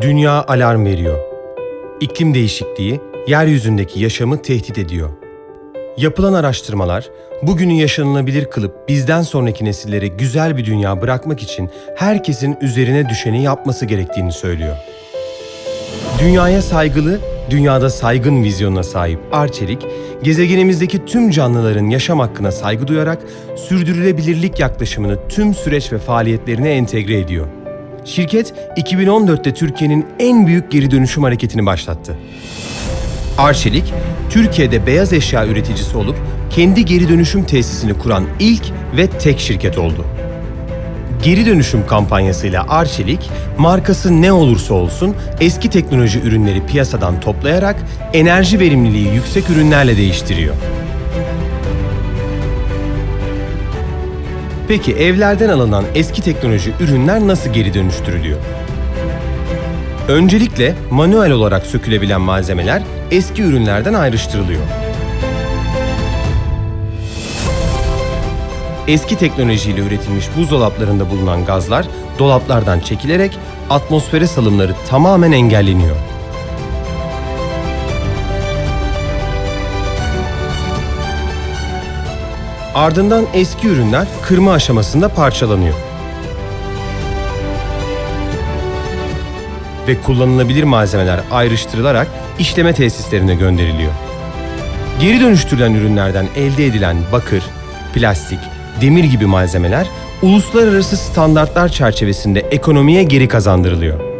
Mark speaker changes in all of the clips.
Speaker 1: Dünya alarm veriyor. İklim değişikliği yeryüzündeki yaşamı tehdit ediyor. Yapılan araştırmalar bugünü yaşanılabilir kılıp bizden sonraki nesillere güzel bir dünya bırakmak için herkesin üzerine düşeni yapması gerektiğini söylüyor. Dünyaya saygılı, dünyada saygın vizyonuna sahip Arçelik, gezegenimizdeki tüm canlıların yaşam hakkına saygı duyarak sürdürülebilirlik yaklaşımını tüm süreç ve faaliyetlerine entegre ediyor. Şirket 2014'te Türkiye'nin en büyük geri dönüşüm hareketini başlattı. Arçelik, Türkiye'de beyaz eşya üreticisi olup kendi geri dönüşüm tesisini kuran ilk ve tek şirket oldu. Geri dönüşüm kampanyasıyla Arçelik, markası ne olursa olsun eski teknoloji ürünleri piyasadan toplayarak enerji verimliliği yüksek ürünlerle değiştiriyor. Peki evlerden alınan eski teknoloji ürünler nasıl geri dönüştürülüyor? Öncelikle manuel olarak sökülebilen malzemeler eski ürünlerden ayrıştırılıyor. Eski teknolojiyle üretilmiş buzdolaplarında bulunan gazlar dolaplardan çekilerek atmosfere salımları tamamen engelleniyor. Ardından eski ürünler kırma aşamasında parçalanıyor. Ve kullanılabilir malzemeler ayrıştırılarak işleme tesislerine gönderiliyor. Geri dönüştürülen ürünlerden elde edilen bakır, plastik, demir gibi malzemeler uluslararası standartlar çerçevesinde ekonomiye geri kazandırılıyor.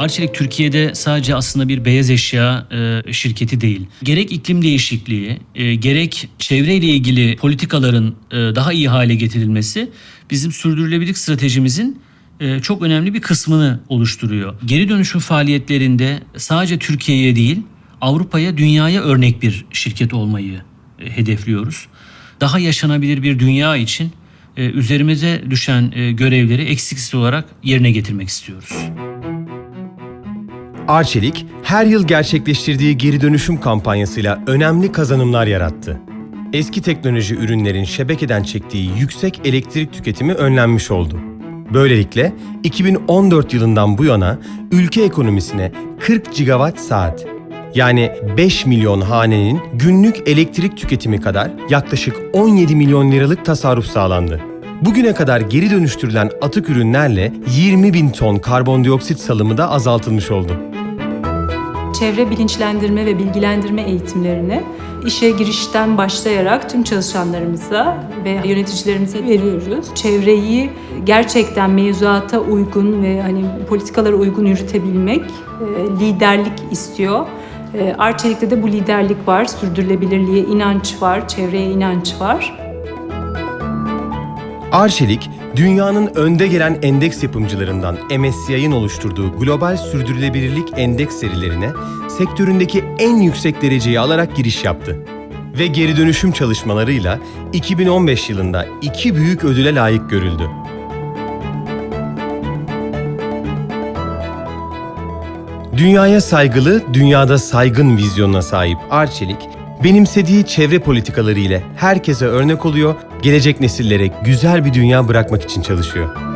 Speaker 2: Arçelik Türkiye'de sadece aslında bir beyaz eşya e, şirketi değil. Gerek iklim değişikliği, e, gerek çevreyle ilgili politikaların e, daha iyi hale getirilmesi bizim sürdürülebilirlik stratejimizin e, çok önemli bir kısmını oluşturuyor. Geri dönüşüm faaliyetlerinde sadece Türkiye'ye değil, Avrupa'ya, dünyaya örnek bir şirket olmayı e, hedefliyoruz. Daha yaşanabilir bir dünya için e, üzerimize düşen e, görevleri eksiksiz olarak yerine getirmek istiyoruz.
Speaker 1: Arçelik her yıl gerçekleştirdiği geri dönüşüm kampanyasıyla önemli kazanımlar yarattı. Eski teknoloji ürünlerin şebekeden çektiği yüksek elektrik tüketimi önlenmiş oldu. Böylelikle 2014 yılından bu yana ülke ekonomisine 40 gigawatt saat yani 5 milyon hanenin günlük elektrik tüketimi kadar yaklaşık 17 milyon liralık tasarruf sağlandı. Bugüne kadar geri dönüştürülen atık ürünlerle 20 bin ton karbondioksit salımı da azaltılmış oldu.
Speaker 3: Çevre bilinçlendirme ve bilgilendirme eğitimlerini işe girişten başlayarak tüm çalışanlarımıza ve yöneticilerimize veriyoruz. Çevreyi gerçekten mevzuata uygun ve hani politikalara uygun yürütebilmek e, liderlik istiyor. E, Arçelik'te de bu liderlik var, sürdürülebilirliğe inanç var, çevreye inanç var.
Speaker 1: Arçelik, dünyanın önde gelen endeks yapımcılarından MSCI'nin oluşturduğu Global Sürdürülebilirlik Endeks serilerine sektöründeki en yüksek dereceyi alarak giriş yaptı. Ve geri dönüşüm çalışmalarıyla 2015 yılında iki büyük ödüle layık görüldü. Dünyaya saygılı, dünyada saygın vizyonuna sahip Arçelik, benimsediği çevre politikaları ile herkese örnek oluyor, gelecek nesillere güzel bir dünya bırakmak için çalışıyor.